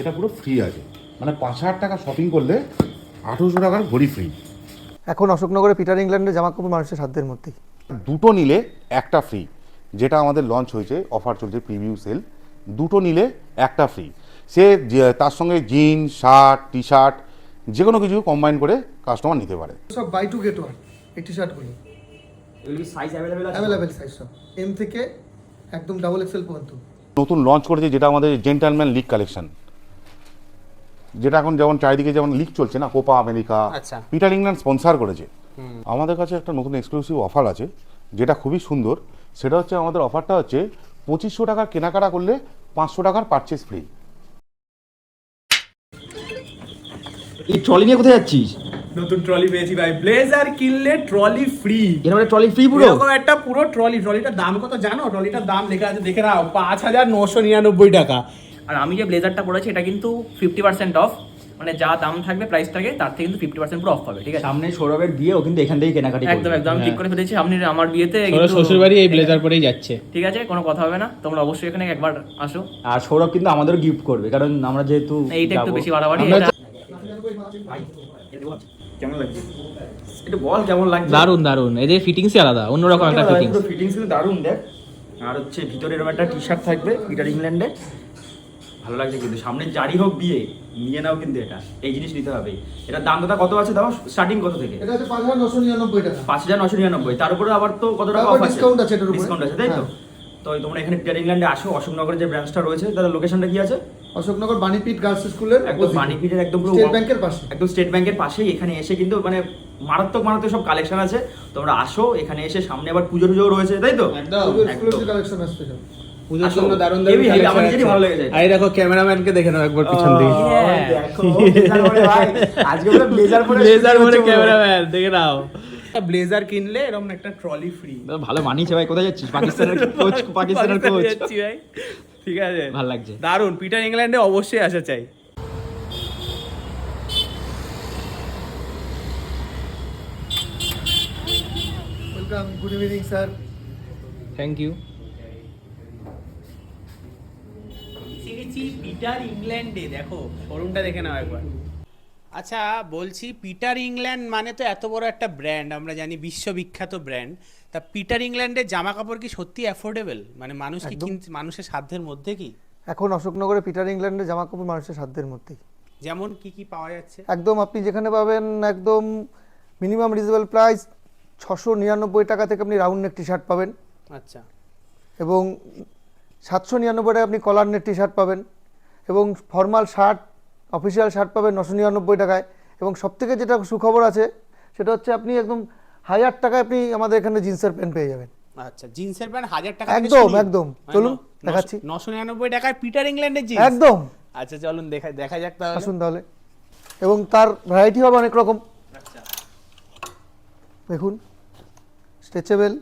এটা পুরো ফ্রি আছে। মানে পাঁচ হাজার টাকা শপিং করলে আঠেরোশো টাকার ঘড়ি ফ্রি এখন অশোকনগরে পিটার ইংল্যান্ডের জামা কাপড় মানুষের সাধ্যের মধ্যেই। দুটো নিলে একটা ফ্রি যেটা আমাদের লঞ্চ হয়েছে অফার চলছে প্রিভিউ সেল দুটো নিলে একটা ফ্রি সে তার সঙ্গে জিন্স শার্ট টি শার্ট যে কোনো কিছু কম্বাইন করে কাস্টমার নিতে পারে। সব বাই টু গেট ওয়ান এই টি শার্টগুলো এগুলো সাইজ অ্যাভেলেবেল আছে? অ্যাভেলেবেল সাইজ সব। এম থেকে একদম ডাবল এক্সেল পর্যন্ত। নতুন লঞ্চ করেছে যেটা আমাদের জেন্টালম্যান লিগ কালেকশন যেটা এখন যেমন চারিদিকে যেমন লিগ চলছে না কোপা আমেরিকা আচ্ছা। পিটার ইংল্যান্ড স্পন্সার করেছে। আমাদের কাছে একটা নতুন এক্সক্লুসিভ অফার আছে যেটা খুবই সুন্দর। সেটা হচ্ছে আমাদের অফারটা হচ্ছে পঁচিশশো টাকার কেনাকাটা করলে পাঁচশো টাকার পারচেস ফ্রি এই ট্রলি নিয়ে কোথায় যাচ্ছিস? নতুন ট্রলি পেয়েছি ভাই। ব্লেজার কিনলে ট্রলি ফ্রি ট্রলি ফ্রি পুরো? এরকম একটা পুরো ট্রলি ট্রলিটার দাম কত জানো? ট্রলিটার দাম লেখা আছে দেখে নাও পাঁচ হাজার নশো নিরানব্বই টাকা। আর আমি যে ব্লেজারটা পরেছি এটা কিন্তু ফিফটি পার্সেন্ট অফ মানে যা দাম থাকবে প্রাইস থাকে তার থেকে কিন্তু ফিফটি পার্সেন্ট পুরো অফ পাবে ঠিক আছে? সামনে সৌরভের বিয়ে ও কিন্তু এখান থেকেই কেনাকাটি একদম একদম আমি ঠিক করে ফেলেছি। আপনি আমার বিয়েতে শ্বশুর বাড়ি এই ব্লেজার পরেই যাচ্ছে। ঠিক আছে কোনো কথা হবে না। তোমরা অবশ্যই এখানে একবার আসো। আর সৌরভ কিন্তু আমাদেরও গিফট করবে কারণ আমরা যেহেতু এইটা একটু বেশি বাড়াবাড়ি কেমন লাগছে? একটু বল কেমন লাগছে? দারুণ দারুণ এই যে ফিটিংসই আলাদা অন্যরকম একটা ফিটিংস ফিটিংস কিন্তু দারুণ দেখ। আর হচ্ছে ভিতরে এরকম একটা টি শার্ট থাকবে পিটার ইংল্যান্ডে ভালো লাগছে কিন্তু। সামনে জারি হোক বিয়ে নিয়ে নাও কিন্তু এটা। এই জিনিস নিতে হবে। এটার দাম দাদা কত আছে? দাও স্টার্টিং কত থেকে? এটা নশো নিরানব্বই টাকা। পাঁচ হাজার নশো নিরানব্বই। তার উপরে আবার তো কত টাকা অফ আছে? discount আছে এটার উপরে। ডিসকাউন্ট আছে তাই তো? হ্যাঁ। তো তোমরা এখানে পিটার ইংল্যান্ডে আসো। অশোকনগরের যে ব্রাঞ্চটা রয়েছে তাদের লোকেশনটা কি আছে? অশোকনগর বাণীপীঠ গার্লস স্কুলের একদম মানিপিটের একদম পুরো স্টেট ব্যাংকের পাশে। একদম স্টেট ব্যাংকের পাশেই এখানে এসে কিন্তু মানে মারাত্মক মারাত্মক সব কালেকশন আছে। তোমরা আসো এখানে এসে সামনে আবার পুজো টুজো রয়েছে তাই তো? এক্সক্লুসিভ কালেকশন আসছে। পুজোর। জন্য দারুণ হেভি, দারুণ আমার নিজেরই ভালো লেগে যায়। দেখো ক্যামেরাম্যানকে দেখে নাও একবার পিছন দিকে। ভাই, আজকে পুরো blazer পরে ব্লেজার পরে ক্যামেরাম্যান দেখে নাও। ব্লেজার কিনলে এরকম একটা ট্রলি ফ্রি ভালো মানিয়েছে ভাই কোথায় যাচ্ছিস? পাকিস্তানের কোচ পাকিস্তানের কোচ যাচ্ছি ভাই। ঠিক আছে। ভালো লাগছে। দারুণ পিটার ইংল্যান্ডে অবশ্যই আসা চাই। Welcome good evening sir thank you Peter ইংল্যান্ডে দেখো শোরুমটা দেখে নাও একবার। আচ্ছা বলছি পিটার ইংল্যান্ড মানে তো এত বড় একটা ব্র্যান্ড আমরা জানি বিশ্ববিখ্যাত ব্র্যান্ড তা পিটার ইংল্যান্ডের জামা কাপড় কি সত্যি অ্যাফোর্ডেবল মানে মানুষ কি মানুষের সাধ্যের মধ্যে কি? এখন অশোকনগরে পিটার ইংল্যান্ডের জামা কাপড় মানুষের সাধ্যের মধ্যেই। যেমন কি কি পাওয়া যাচ্ছে? একদম আপনি যেখানে পাবেন একদম মিনিমাম রিজনেবল প্রাইস ছশো নিরানব্বই টাকা থেকে আপনি রাউন্ড নেক টি শার্ট পাবেন। আচ্ছা। এবং সাতশো নিরানব্বই টাকায় আপনি কলার নেট টি শার্ট পাবেন। এবং ফর্মাল শার্ট অফিসিয়াল শার্ট পাবেন নশো নিরানব্বই টাকায়। এবং সবথেকে যেটা সুখবর আছে সেটা হচ্ছে আপনি একদম হাজার টাকায় আপনি আমাদের এখানে জিন্সের প্যান্ট পেয়ে যাবেন। আচ্ছা জিন্সের প্যান্ট হাজার টাকা একদম, একদম। চলুন, দেখাচ্ছি। নশো নিরানব্বই টাকায় পিটার ইংল্যান্ডের জিন্স একদম। আচ্ছা চলুন দেখা দেখা যাক তাহলে। আসুন তাহলে। এবং তার ভ্যারাইটি হবে অনেক রকম। দেখুন স্ট্রেচেবল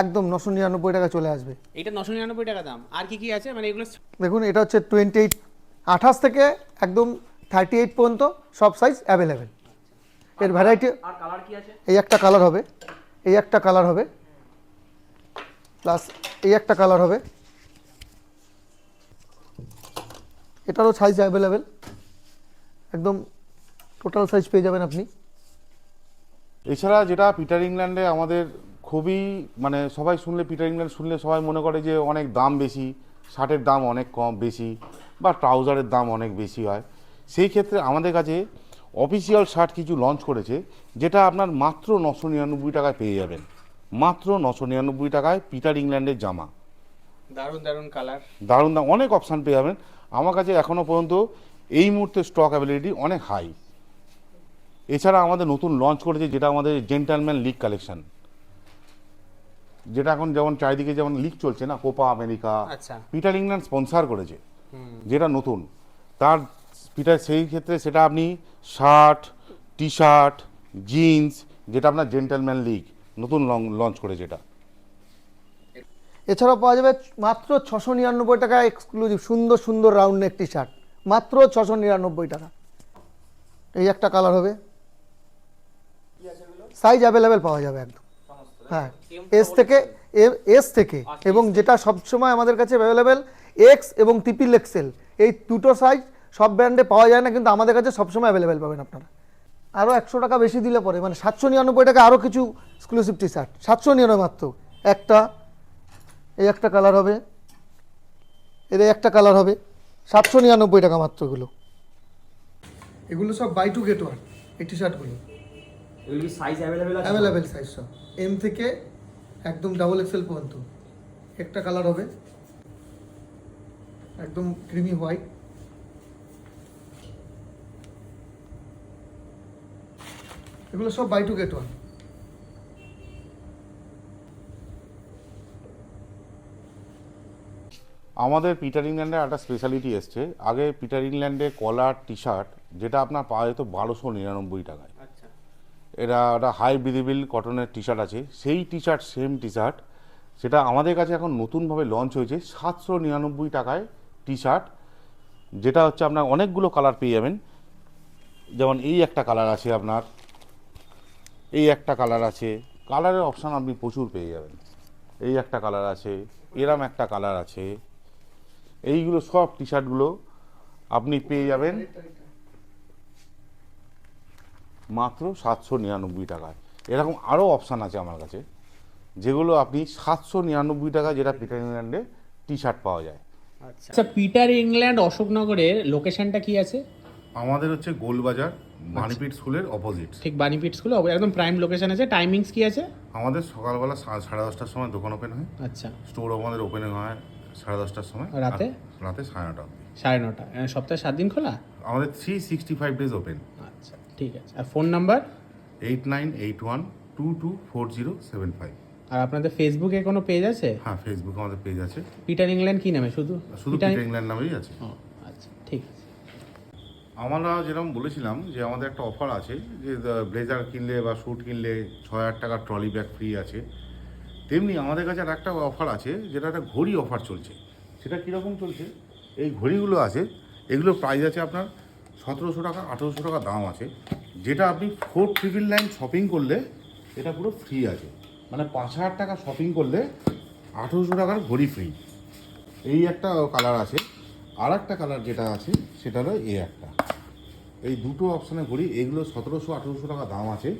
একদম নশো নিরানব্বই টাকা চলে আসবে। এটা নশো নিরানব্বই টাকা দাম। আর কি কি আছে? মানে এগুলো দেখুন এটা হচ্ছে টোয়েন্টি এইট আঠাশ থেকে একদম থার্টি এইট পর্যন্ত সব সাইজ অ্যাভেলেবেল এর ভ্যারাইটি আর কালার কি আছে? এই একটা কালার হবে। এই একটা কালার হবে। প্লাস এই একটা কালার হবে। এটারও সাইজ অ্যাভেলেবেল একদম টোটাল সাইজ পেয়ে যাবেন আপনি। এছাড়া যেটা পিটার ইংল্যান্ডে আমাদের খুবই মানে সবাই শুনলে পিটার ইংল্যান্ড শুনলে সবাই মনে করে যে অনেক দাম বেশি শার্টের দাম অনেক কম বেশি বা ট্রাউজারের দাম অনেক বেশি হয়। সেই ক্ষেত্রে আমাদের কাছে অফিসিয়াল শার্ট কিছু লঞ্চ করেছে যেটা আপনার মাত্র নশো নিরানব্বই টাকায় পেয়ে যাবেন। মাত্র নশো নিরানব্বই টাকায় পিটার ইংল্যান্ডের জামা। দারুণ দারুণ কালার দারুণ দাম অনেক অপশান পেয়ে যাবেন। আমার কাছে এখনও পর্যন্ত এই মুহূর্তে স্টক অ্যাভেলেবিলিটি অনেক হাই এছাড়া আমাদের নতুন লঞ্চ করেছে যেটা আমাদের জেন্টালম্যান লিগ কালেকশন যেটা এখন যেমন চারিদিকে যেমন লিগ চলছে না কোপা আমেরিকা আচ্ছা। পিটার ইংল্যান্ড স্পন্সার করেছে যেটা নতুন। তার পিটার সেই ক্ষেত্রে সেটা আপনি শার্ট টি শার্ট জিন্স যেটা আপনার জেন্টালম্যান লিগ নতুন লং লঞ্চ করেছে এটা। এছাড়াও পাওয়া যাবে মাত্র ছশো নিরানব্বই টাকা এক্সক্লুসিভ সুন্দর সুন্দর রাউন্ড নেক টি শার্ট মাত্র ছশো নিরানব্বই টাকা। এই একটা কালার হবে। সাইজ অ্যাভেলেবেল পাওয়া যাবে একদম। হ্যাঁ এস থেকে এস থেকে এবং যেটা সবসময় আমাদের কাছে অ্যাভেলেবেল এক্স এবং ট্রিপিল এক্সেল এই দুটো সাইজ সব ব্র্যান্ডে পাওয়া যায় না কিন্তু আমাদের কাছে সবসময় অ্যাভেলেবেল পাবেন আপনারা। আরও একশো টাকা বেশি দিলে পরে মানে সাতশো নিরানব্বই টাকা আরও কিছু এক্সক্লুসিভ টি শার্ট সাতশো নিরানব্বই মাত্র। একটা এই একটা কালার হবে। এর একটা কালার হবে। সাতশো নিরানব্বই টাকা মাত্র এগুলো। এগুলো সব বাই টু গেট ওয়ান এই টি শার্টগুলো এগুলি সাইজ অ্যাভেলেবেল আছে? অ্যাভেলেবেল সাইজ সব। এম থেকে একদম ডাবল এক্সেল পর্যন্ত। একটা কালার হবে। একদম ক্রিমি হোয়াইট এগুলো সব বাই টু গেট ওয়ান আমাদের পিটার ইংল্যান্ডের একটা স্পেশালিটি এসছে। আগে পিটার ইংল্যান্ডে কলার টি শার্ট যেটা আপনার পাওয়া যেত বারোশো নিরানব্বই টাকায়। এটা একটা হাই ব্রিদেবল কটনের টি শার্ট আছে। সেই T shirt same T shirt সেটা আমাদের কাছে এখন নতুনভাবে লঞ্চ হয়েছে। সাতশো নিরানব্বই টাকায় টি শার্ট যেটা হচ্ছে আপনার অনেকগুলো কালার পেয়ে যাবেন। যেমন এই একটা কালার আছে আপনার, এই একটা কালার আছে। কালারের অপশান আপনি প্রচুর পেয়ে যাবেন। এই একটা কালার আছে, এরম একটা কালার আছে। এইগুলো সব টি শার্টগুলো আপনি পেয়ে যাবেন। মাত্র সাতশো নিরানব্বই টাকায়। এরকম আরও অপশান আছে আমার কাছে যেগুলো আপনি সাতশো নিরানব্বই টাকা যেটা পিটার ইংল্যান্ডে টি শার্ট পাওয়া যায়। আচ্ছা। পিটার ইংল্যান্ড অশোকনগরের লোকেশনটা কি আছে? আমাদের হচ্ছে গোলবাজার মানিপিট স্কুলের অপোজিট ঠিক বানিপিট স্কুলে একদম প্রাইম লোকেশন আছে। টাইমিংস কি আছে? আমাদের সকালবেলা সা- সাড়ে দশটার সময় দোকান ওপেন হয়। আচ্ছা। স্টোর আমাদের ওপেনিং হয় সাড়ে দশটার সময়। রাতে? রাতে সাড়ে নটা সাড়ে নটা। সপ্তাহে সাত দিন খোলা? আমাদের three sixty five days open আচ্ছা ঠিক আছে। আর phone number? Eight nine eight one two two four zero seven five. আর আপনাদের ফেসবুকে কোনো পেজ আছে? হ্যাঁ ফেসবুক আমাদের পেজ আছে। পিটার ইংল্যান্ড কি নামে? শুধু শুধু পিটার ইংল্যান্ড নামেই আছে। আচ্ছা ঠিক আছে। আমরা যেরকম বলেছিলাম যে আমাদের একটা অফার আছে যে ব্লেজার কিনলে বা স্যুট কিনলে ছ হাজার টাকার ট্রলি ব্যাগ ফ্রি আছে। তেমনি আমাদের কাছে আর একটা অফার আছে যেটা একটা ঘড়ি অফার চলছে। সেটা কীরকম চলছে? এই ঘড়িগুলো আছে এগুলো প্রাইস আছে আপনার সতেরোশো টাকা, আঠেরোশো টাকা দাম আছে। যেটা আপনি ফোর ট্রিপল নাইন শপিং করলে এটা পুরো ফ্রি আছে। মানে পাঁচ হাজার টাকা শপিং করলে আঠেরোশো টাকার ঘড়ি ফ্রি এই একটা কালার আছে। আর একটা কালার যেটা আছে, সেটা হলো এই একটা। এই দুটো অপশানে ঘড়ি, এগুলো সতেরোশো, আঠেরোশো টাকা দাম আছে।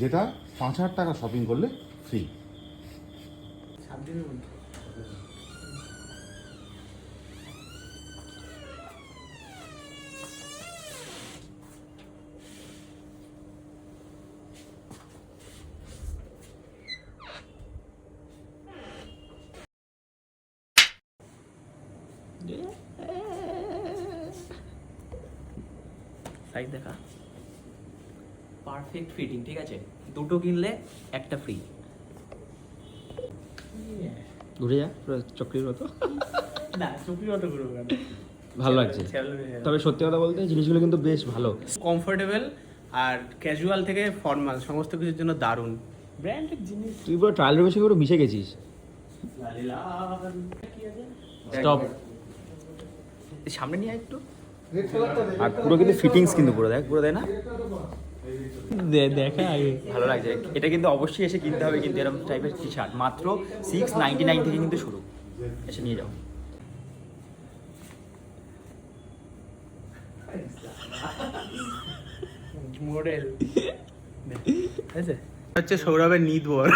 যেটা পাঁচ হাজার টাকা শপিং করলে ফ্রি সাইজ দেখা। পারফেক্ট ফিটিং ঠিক আছে? দুটো কিনলে একটা ফ্রি ঘুরে যা পুরো চক্রির মতো। না চুপি অত করব ভালো লাগছে। তবে সত্যি কথা বলতে জিনিসগুলো কিন্তু বেশ ভালো। কমফোর্টেবল আর ক্যাজুয়াল থেকে ফর্মাল সমস্ত কিছুর জন্য দারুণ। ব্র্যান্ডেড জিনিস তুই পুরো ট্রায়াল রুমের সঙ্গে পুরো মিশে গেছিস। স্টপ সামনে নিয়ে আয় একটু। আর পুরো কিন্তু ফিটিংস কিন্তু পুরো দেখ পুরো দেয় না? দেখা আগে। ভালো লাগছে। এটা কিন্তু অবশ্যই এসে কিনতে হবে কিন্তু এরকম টাইপের টি শার্ট মাত্র সিক্স নাইনটি নাইন থেকে কিন্তু শুরু। এসে নিয়ে যাও। মডেল আছে? হচ্ছে সৌরভের নিদ বর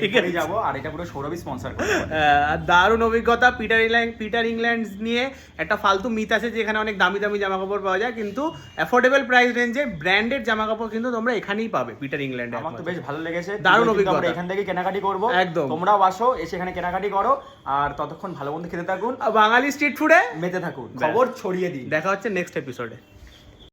ঠিক আছে। যাব আর এটা পুরো সৌরভই স্পন্সর দারুণ অভিজ্ঞতা পিটার ইংল্যান্ড পিটার ইংল্যান্ড নিয়ে একটা ফালতু মিথ আছে যেখানে অনেক দামি দামি জামা কাপড় পাওয়া যায় কিন্তু অ্যাফোর্ডেবল প্রাইস রেঞ্জে ব্র্যান্ডেড জামা কাপড় কিন্তু তোমরা এখানেই পাবে পিটার ইংল্যান্ডে আমার তো বেশ ভালো লেগেছে। দারুণ অভিজ্ঞতা। এখান থেকে কেনাকাটি করব। একদম। তোমরাও আসো এসে এখানে কেনাকাটি করো আর ততক্ষণ ভালো মন্দ খেতে থাকুন। বাঙালি স্ট্রিট ফুডে মেতে থাকুন। খবর ছড়িয়ে দিন। দেখা হচ্ছে নেক্সট এপিসোডে